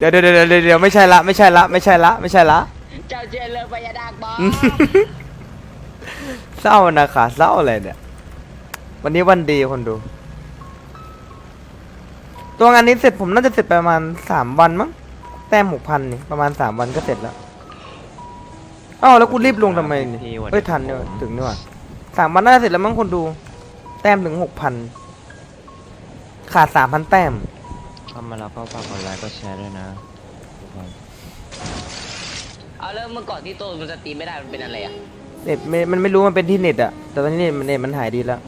เดี๋ยวเดี๋ยวเดี๋ยวเดี๋ยวเดี๋ยวไม่ใช่ละไม่ใช่ละไม่ใช่ละไม่ใช่ละเจ้าเจริญพยาดากบออืมเศร้านะคะเศร้าอะไรเนี่ย วันนี้วันดีคนดู ตัวงานนี้เสร็จผมน่าจะเสร็จประมาณสามวันมั้งแต้มหกพันนี่ประมาณสามวันก็เสร็จแล้วอ้าวแล้วกูรีบลงทำไมนี่เฮ้ยทันเนี่ยถึงนี่หว่าสามวันน่าจะเสร็จแล้วมั้งคนดู แต้มถึงหกพันขาดสามพันแต้ม เข้ามาแล้วก็ฝากกดไลค์กดแชร์ด้วยนะทุกคนเอาแล้วเมื่อก่อนที่โตมันสตรีมไม่ได้มันเป็นอะไรอะเน็ตไม่มันไม่รู้มันเป็นที่เน็ตอะแต่ตอนนี้เน็ตมันเน็ตมันหายดีแล้ว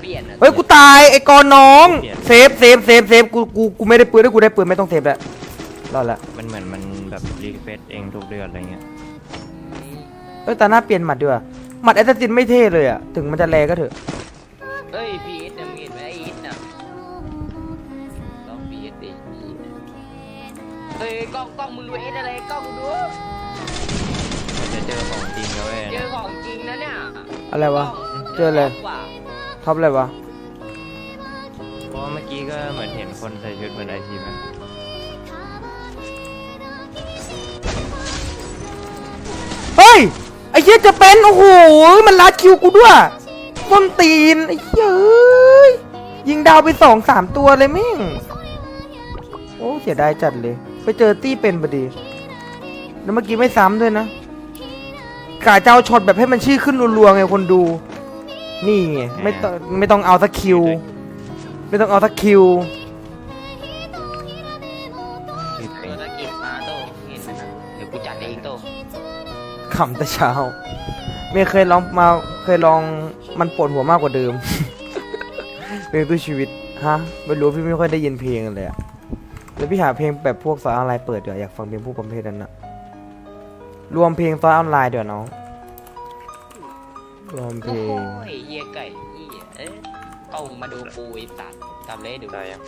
เปลี่ยนอะเฮ้ยกูตายไอ้กอนน้อง เซฟเซฟเซฟเซฟกูกูกูไม่ได้ปืนถ้ากูได้ปืนไม่ต้องเซฟแล้วรอดละมันเหมือนมันแบบรีเฟซเองทุกเดือนอะไรเงี้ยเอ้ยตาหน้าเปลี่ยนหมัดดีกว่าหมัดแอสซัสซินไม่เท่เลยอะถึงมันจะแรงก็เถอะ อะไรวะกล้งเจออะไรกว่าท็อปอะไรวะ เพราะว่าเมื่อกี้ก็เหมือนเห็นคนใส่ชุดเหมือนไอทีไหมเฮ้ย ไอ้เหี้ยจะเป็น โอ้โห มันลัดคิวกูด้วยต้นตีน ไอ้เหี้ยเอ้ยยิงดาวไปสองสามตัวเลยมิ่ง โอ้ เสียดายจัดเลย ไปเจอตี้เป็นพอดี แล้วเมื่อกี้ไม่ซ้ำด้วยนะ กาเจ้าช็อตแบบให้มันชื่อขึ้นรัวๆไงคนดู นี่ไงไม่ต้องไม่ต้องเอาสักคิว ไม่ต้องเอาสักคิวคือเอเป็นอตะกิดมาโตเห็นไหมนะเดี๋ยวกูจัดเองโตขำแต่เช้า ไม่เคยลองมาเคยลองมันปวดหัวมากกว่าเดิม เพลงตู้ชีวิตฮะไม่รู้พี่ไม่ค่อยได้ยินเพลงเลยอะแล้วพี่หาเพลงแบบพวกซอยออนไลน์เปิดเดี๋ยวอยากฟังเพลงพวกประเภทนั้นอะ รวมเพลงซอยออนไลน์เดี๋ยวน้อง รวมเพลโอ้ง ยเฮียไก่เฮียเอ๊ะกล้องมาดูปูไอ้สัตว์ทำเลยดูได้ยัง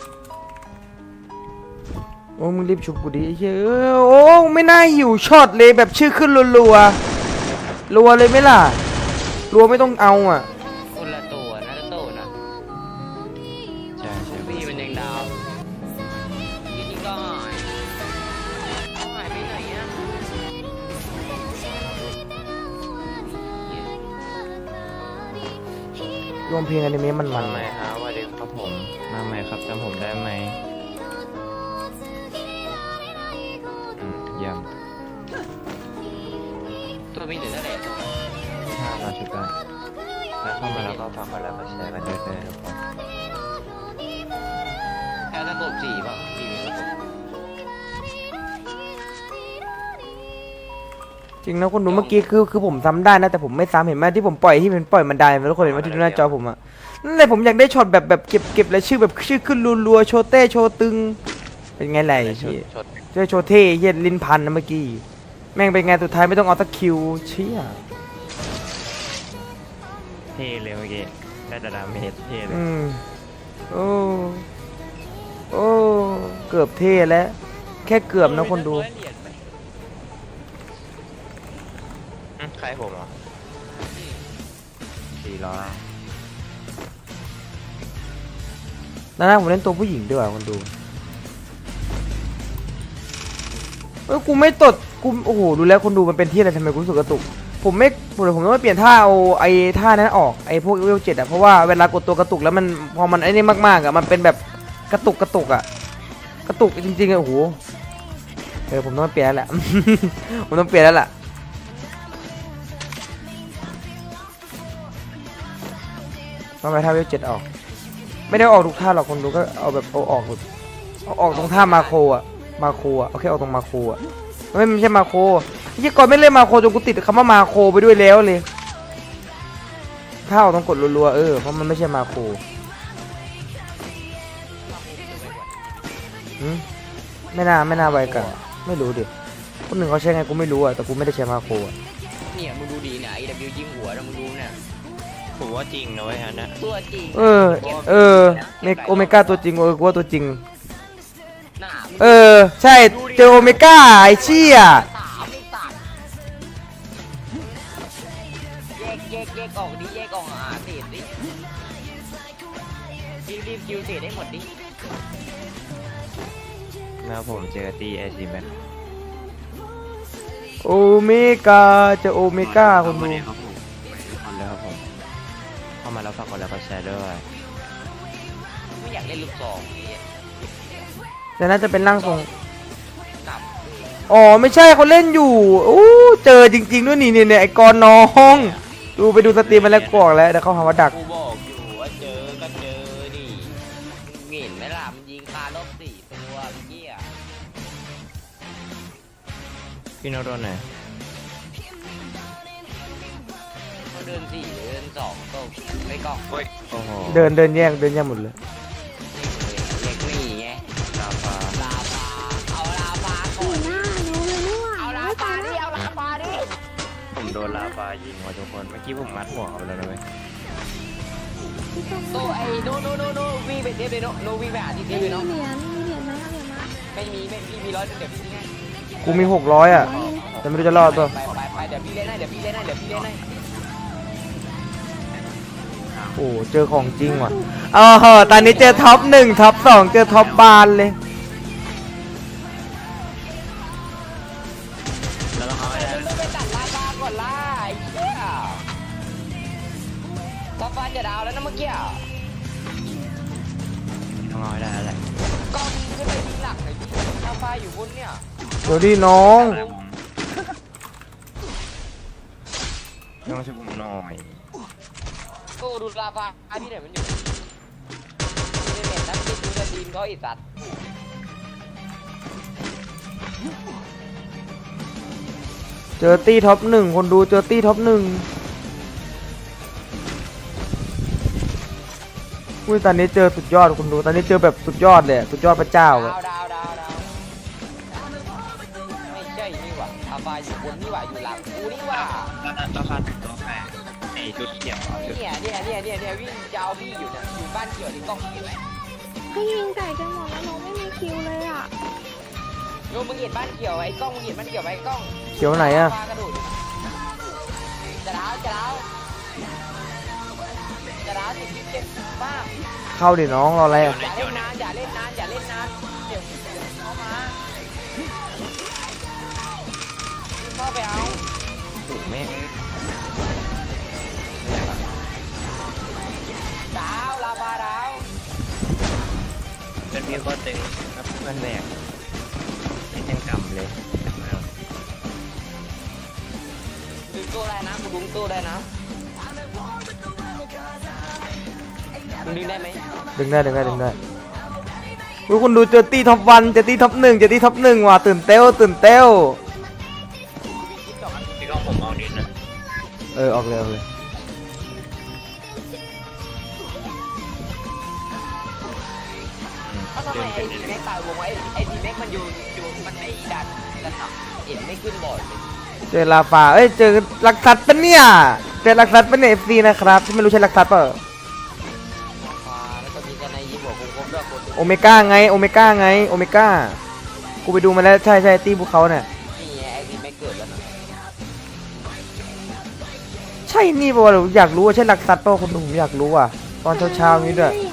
โอ้มึงรีบชุบกูดิไอ้เฮ้ยเอ้ยโอ้ไม่น่าหิวช็อตเลยแบบชื่อขึ้นรัวๆรัวเลยไหมล่ะรัวไม่ต้องเอาอะ รวมเพลงอนิเมะมันมัมานใหม่ฮะสวัสดีครับผมมาใหม่ครับจำผมได้ไหมอืมเยี่ยมตัวมีเหลือเท่าไหร่ถ้าเราชุดได้แล้วเข้ามาแล้วก็ฝากกดไลค์กดแชร์กันด้วยนะทุกคนแค่ตะกบสี่ป่ะพี่ จริงนะคนดูเมื่อกี้คือคือผมซ้ำได้นะแต่ผมไม่ซ้ำเห็นไหมที่ผมปล่อยที่มันปล่อยมันได้ไหมทุกคนเห็นไหมที่ดูหน้าจอผมอะนั่นแหละผมอยากได้ช็อตแบบแบบเก็บเก็บแล้วชื่อแบบชื่อขึ้นรัวๆโชว์เต้โชว์ตึง เป็นไงไรชุดพี่ชุดช่วยโชว์เท่เฮียลิ้นพันนะเมื่อกี้แม่งเป็นไงสุดท้ายไม่ต้องเอาสักคิวเชี่ยเท่เลยเมื่อกี้ได้แต่ดาเมจเท่เลยอืมโอ้โอ้เกือบเท่แล้วแค่เกือบนะคนดูอื แล้วนะผมเล่นตัวผู้หญิงด้วยว่ะคนดูเอ้ยกูไม่ตดกูโอ้โหดูแล้วคนดูมันเป็นที่อะไรทำไมกูรู้สึกกระตุก ผมไม่ผมผมต้องเปลี่ยนท่าเอาไอ้ท่านั้นออกไอ้พวกเวลเจ็ดอะเพราะว่าเวลากดตัวกระตุกแล้วมันพอมันไอ้นี่มากๆอะมันเป็นแบบกระตุกกระตุกอะกระตุกจริงๆอะโอ้โหเออผมต้องเปลี่ยนแล้วแหละผมต้องเปลี่ยนแล้วล่ะทำไมท่าเวลเจ็ดออก ไม่ได้ออกทุกท่าหรอกคนดูก็เอาแบบเอาออกแบบเอาออกตรงท่ามาโครอะมาโครอะเอาแค่เอาตรงมาโครอะไม่ไม่ใช่มาโครยี่ก่อนไม่เล่นมาโครจนกูติดคำว่ามาโครไปด้วยแล้วเลยถ้าเอาต้องกดรัวๆเออเพราะมันไม่ใช่มาโครหืมไม่น่าไม่น่าไวกันไม่รู้ดิคนหนึ่งเขาใช้ไงกูไม่รู้อะแต่กูไม่ได้ใช้มาโครอะเนี่ยมึงดูดีเนี่ยไอ้ W ยิงหัวนะมึง ผมว่าจริงนะเว้ยฮะนะตัวจริงเออ เออเมกโอเมก้าตัวจริงเออกูว่าตัวจริง หน้าเออ ใช่เจอโอเมก้าไอเชี่ยสามไม่ตัดแยกแยกแยกออกดิแยกออกอะเศษดิรีบรีบคิวเศษให้หมดดินะครับผมเจอตีเอซีแมนโอเมก้าเจะโอเมก้าคนดูครั มาแล้วฝากกดไลค์กดแชร์ด้วยไม่อยากเล่นลูกซองนี่แต่น่าจะเป็นร่างทรงกลับอ๋อไม่ใช่เขาเล่นอยู่โอ้เจอจริง ๆ ด้วยนี่เนี่ยเนี่ยไอ้กอนน้อง ดูไปดูสตรีมมาแล้วกวกแล้วเดี๋ยวเขาหาว่าดัก กูบอกอยู่ว่าเจอก็เจอดิเห็นไหมล่ะมันยิงคาลบสี่ตัวเมื่อกี้อะพี่โนโดนไหนอยเขาเดินสี่เดิน สองก็ไม่กล้องโอ้โหเดินเดินแย่งเดินแย่งหมดเลยเล็กนี่ไงลาฟ้าลาฟาเอาลาฟาก่อนเอาลาฟาดิเอาลาฟาดิผมโดนลาฟายิงว่ะทุกคน เมื่อกี้ผมมัดหัวเขาไปแล้วนะเว้ยพี่ต้นโตไอ้โนโนโนโนวิ่งไปเทปเลยโนโนวิ่งไปหาที่เทไม่ปเลยมีเนาะเหรียญมีเหรียญไหมเอาเหรีไม่มีไม่พี่มีร้อยเดี๋ยวพี่ให้กูมีหกร้อยอะ แต่ไม่รู้จะรอดตัวไปไปไปเดี๋ยวพี่เล่นให้เดี๋ยวพี่เล่นให้เดี๋ยวพี่เล่นให้ โอ้เจอของจริงว่ะเออเหอะตอนนี้เจอท็อปหนึ่งท็อปสองเจอท็อปบานเลยแล้วเราเอาให้ได้มึงไปตัดลาฟาก่อนล่ะไอ้เหี้ยลาฟาจะดาวแล้วนะเมื่อกี้ต้องเอาให้ได้แล้วแหละกล้องขึ้นไปยิงหลักหน่อยดิลาฟาอยู่บนเนี่ยเดี๋ยวดิน้อง ต้องช่วยผมหน่อย โตดูลาฟาที่ไหนมันอยู่ไม่ได้เห็นนักติดดูจะทีมเขาไอีสัตว์เจอตี้ท็อปหนึ่งคนดูเจอตี้ท็อปหนึ่งอุ้ยตอนนี้เจอสุดยอดคนดูตอนนี้เจอแบบสุดยอดเลยอะสุดยอดพระเจ้าดาอะวดาวดาวดาวไม่ใช่นี่หว่าลาฟาอยู่บนนี่หว่าอยู่หลังกูนี่หว่า ราคาถึงตัวแพงไอ้ ชุดเขียวอะชุดเนี่ยเนี่ยเนี่ยเนี่ยเนี่ยวิ่งจะเอาพี่อยู่เนี่ยอยู่บ้านเกี่ยวที่กล้องเกี่ยวก็ยิงไก่กันหมดแล้วหนูไม่มีคิวเลยอะโยมมึงเห็นบ้านเกี่ยวไอ้กล้องมึงเห็นบ้านเกี่ยวไอ้กล้องเขียวไหนอะปลากระโดดจะดาวจะดาวจะดาวสิบเจ็ดบ้าเข้าดิน้องรออะไรอะอย่าเล่นนานอย่าเล่นนานอย่าเล่นนานเดี๋ยวเข้ามาเข้าไปเอา ถูกแม่ง เป็นพี่ก็ตึงครับเพื่อนแบกไม่ยังกำเลยดึงตู้ได้นะกูดึงตู้ได้นะมึงดึงได้ไหมดึงได้ดึงได้ดึงได้อุ้ยคุณดูเจอตีท็อปวันเจอตีท็อปหนึ่งเจอตีท็อปหนึ่งว่ะตื่นเต้วตื่นเต้วพี่ก้องผมเอาดินนะเออออกเลยออกเลย เอ้าทำไมไอ้ทีแม็กตายวงไว้ไอ้ทีแม็กมันอยู่อยู่มันไม่ดันกระสับเอ็นไม่ขึ้นบอร์ดเลยเจอลาฟาเอ้ยเจอลักซัดปะเนี่ยเจอลักซัดปะเนี่ยเอฟซีนะครับที่ไม่รู้ใช่ลักซัดเปล่าลาฟาแล้วก็มีกันในยิงหัวคมๆด้วยคนโอเมก้าไงโอเมก้าไงโอเมก้ากูไปดูมาแล้วใช่ใช่ตีพวกเขาเนี่ยนี่ไงไอ้ทีแม็กเกิดแล้วนะใช่นี่ป่ะวะหรืออยากรู้ว่าใช่ลักซัดเปล่าคนดูผมอยากรู้อะตอนเช้าๆนี้ด้วยไม่ได้ยิง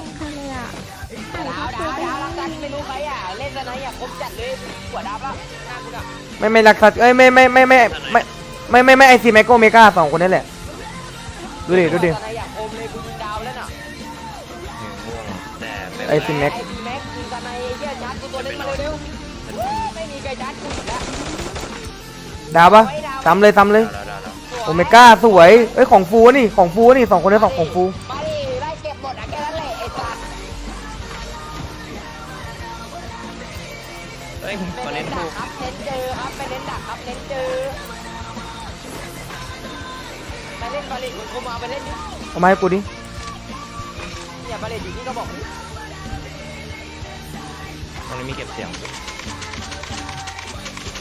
ใครเลย ดาวละหน้าคุณอะไม่ไม่ลักซัดเอ้ยไม่ไม่ไม่ไม่ไม่ไม่ไม่ไม่ไอซีแม็กโอเมก้าสองคนนั่นแหละดูดิดูดิสไนอะคมเลยกูยิงดาวแล้วน่ะหนึ่งม่วงแต่ไม่ไอ้สิแม็กไอ้ทีแม็กยิงสไนไอ้เหี้ยชาร์จกูตัวเล่นมาเร็วๆไม่มีใครชาร์จกูอีกแล้วดาวปะซ้ำเลยซ้ำเลยดาวดาวดาวโอเมก้าสวยเอ้ยของฟูนี่ของฟูนี่สองคนนี้สองของฟูมาดิไล่ ไปเล่นบาเลตคุณคมเอาไปเล่นดิเอามาให้กูดิเนี่ยบาเลตอยู่นี่ก็บอกดิตรงนี้มีเก็บเสียง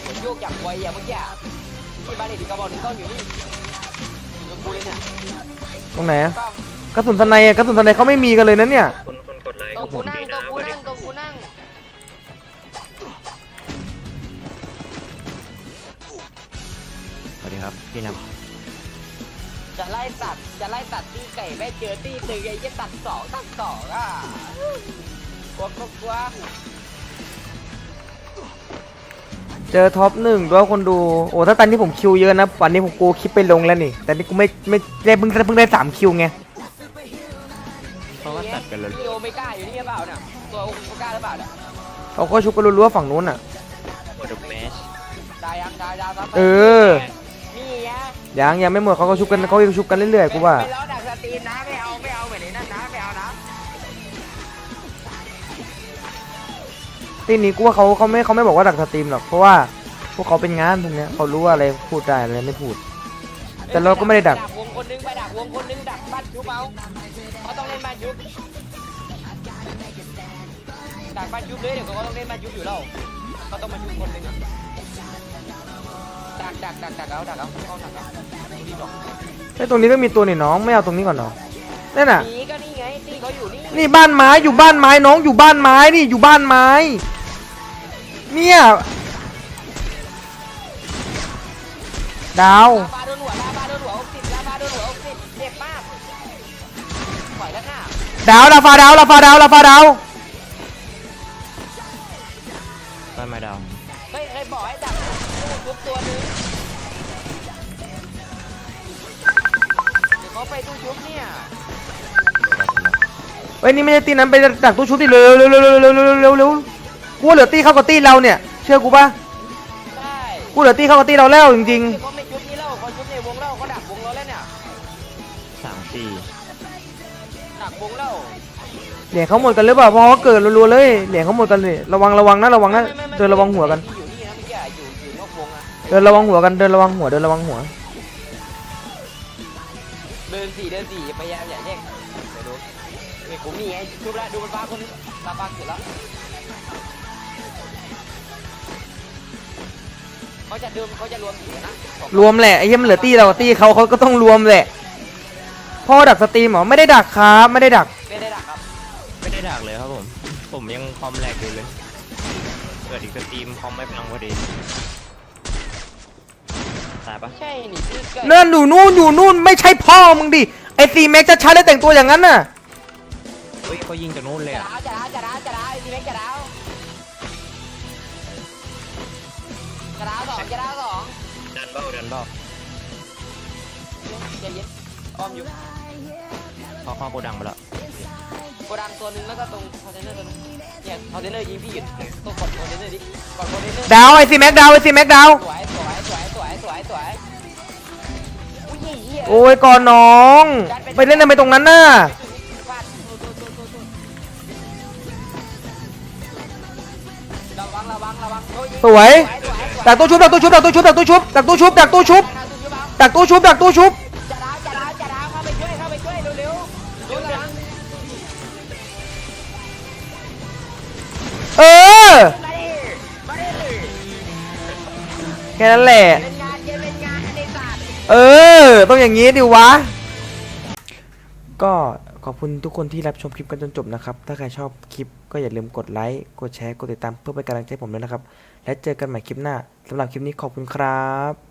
ผมโยกอย่างไวอะเมื่อกี้อะที่บาเลตอยู่กระบอกหนึงก็อยู่นี่อยู่กูเลยเนี่ยตรงไหนอะก็กระสุนสไนอะกระสุนสไนเขาไม่มีกันเลยนะเนี่ยคนคนกดไลค์ตรกังบผกูนั่งตรนะงกูนั่งตรงกูนั่งสวัสดีครับพี่น จะไล่ตัดจะไล่ตัดตีไก่ไม่เจอตีตึงไอ้ยี่ตัดสองตัดสองอะกลัวกลัวกลัวเจอท็อปหนึ่งด้วยคนดู โอ้ถ้าตอนนี้ผมคิวเยอะนะวันนี้ผมกูคลิปไปลงแล้วนี่ แต่นี่กูไม่ไม่ได้เพิ่งเพิ่งได้สามคิวไงเขาก็ตัดกันเลยพี่โอเมก้าอยู่นี่หรือเปล่าเนี่ยตัวโอเมก้าหรือเปล่าเนี่ยเขาก็ชุบกันรัวๆฝั่งนู้นอะโอ้เดอะแมช ตายยังตายยังครับเออนี่ไง ยังยังไม่หมดเขาก็ชุบกันเขายังชุบกันเรื่อยๆกูว่าไม่ล้อดักสตรีมนะไม่เอาไม่เอาเหมือนไอ้นั่นนะไม่เอานะทีนี้กูว่าเขาเขาไม่เขาไม่บอกว่าดักสตรีมหรอกเพราะว่าพวกเขาเป็นงานพวกเนี้ยเขารู้ว่าอะไรพูดได้อะไรไม่พูด แต่เราก็ไม่ได้ดักวงคนนึงไปดักวงคนนึงดักบ้านชุบเอาเขาต้องเล่นบ้านชุบดักบ้านชุบเลยเดี๋ยวเขาต้องเล่นบ้านชุบอยู่แล้วเขาต้องมาชุบคนนึงอะ ดักดักดักดักเอาดักเอาเขาดักเอาดีดอกไอ้ยตรงนี้ก็มีตัวนี่น้องไม่เอาตรงนี้ก่อนเนาะนั่นน่ะหนีก็นี่ไงตีเขาอยู่นี่นี่บ้านไม้อยู่บ้านไม้น้องอยู่บ้านไม้นี่อยู่บ้านไม้ เนี่ยดาว ลาบาโดนหัวลาบาโดนหัวอกสิบลาบาโดนหัวอกสิบเจ็บมากปล่อยแล้วค่ะดาวลาฟาดาวลาฟาดาวลาฟาดาว เอ้ยนี่ไม่ได้ตีนั้นไปดักตู้ชุบดิเร็วๆๆๆๆๆๆๆๆๆร็วเร็วเร็วเร็วกูเหลือตีเข้ากับตีเราเนี่ย เชื่อกูปะได้กูเหลือตีเข้ากับตีเราแล้วจริง เขาไม่ชุบนี่แล้วเขาชุบในวงเล่าเขาดักวงเราแล้วเนี่ยสามสี่ดักวงเล่าๆ เหรียญเขาหมดกันหรือเปล่าเพราะเขาเกิดรัวๆเลยเหรียญเขาหมดกันเลยระวังระวังนะระวังนะเดินระวังหัวกันเดินระวังหัวกันเดินระวังหัวเดินระวังหัว เดินสี่เดินสี่พยยามอย่าแย่ นี่ผมนี่ไงชุบแล้วดูมันบ้าคนนึงตาบ้าสุดแล้วเขาจะเดิมเขาจะรวมสี่นะสองรวมแหละไอ้เหี้ยมันเหลือตีเราตีเขาเขาก็ต้องรวมแหละพ่อดักสตรีมเหรอไม่ได้ดักครับไม่ได้ดัก ไม่ได้ดักครับไม่ได้ดักเลยครับผม ผมยังคอมแหลกอยู่เลย เกิดอีกสตรีมคอมไม่พังพอดี ตายปะใช่นี่คือเกิดเนิ่นอยู่นู่นอยู่นู่นไม่ใช่พ่อมึงดิไอ้ซีแม็กจะชัดเลยแต่งตัวอย่างนั้นน่ะ เฮ้ยเขายิงจากนู้นเลยจะอะดาวจะดาวจะดาวจะดาวไอ้ทีเล็กจะดาวจะดาวสองจะดาวสองดันเบ้าดันเบ้าใจเย็นออมอยู่เขาเข้าโกดังไปแล้วโกดังตัวหนึงแล้วก็ตรงคอนเทนเนอร์ตัวหนึงเนี่ยคอนเทนเนอร์ยิงพี่อยู่ตรงกดคอนเทนเนอร์ดิกดคอนเทนเนอร์ดาวไอ้ซีแม็กดาวไอ้ซีแม็กดาวสวยสวยสวยสวยสวยสวยอุ้ยเหี้ย โอ้ยก่อนน้อง ไปเล่นทำไมตรงนั้นน่ะ สวยดักตู้ชุบดักตู้ชุบดักตู้ชุบดักตู้ชุบดักตู้ชุบดักตู้ชุบดักตู้ชุบดักตู้ชุบจะดาวจะดาวจะดาวเข้าไปช่วยเข้าไปช่วยเร็วๆเออแค่นั้นแหละเออต้องอย่างนี้ดิวะ ก็ขอบคุณทุกคนที่รับชมคลิปกันจนจบนะครับ ถ้าใครชอบคลิปก็อย่าลืมกดไลค์ กดแชร์ กดติดตามเพื่อเป็นกำลังใจผมด้วยนะครับ และเจอกันใหม่คลิปหน้าสำหรับคลิปนี้ขอบคุณครับ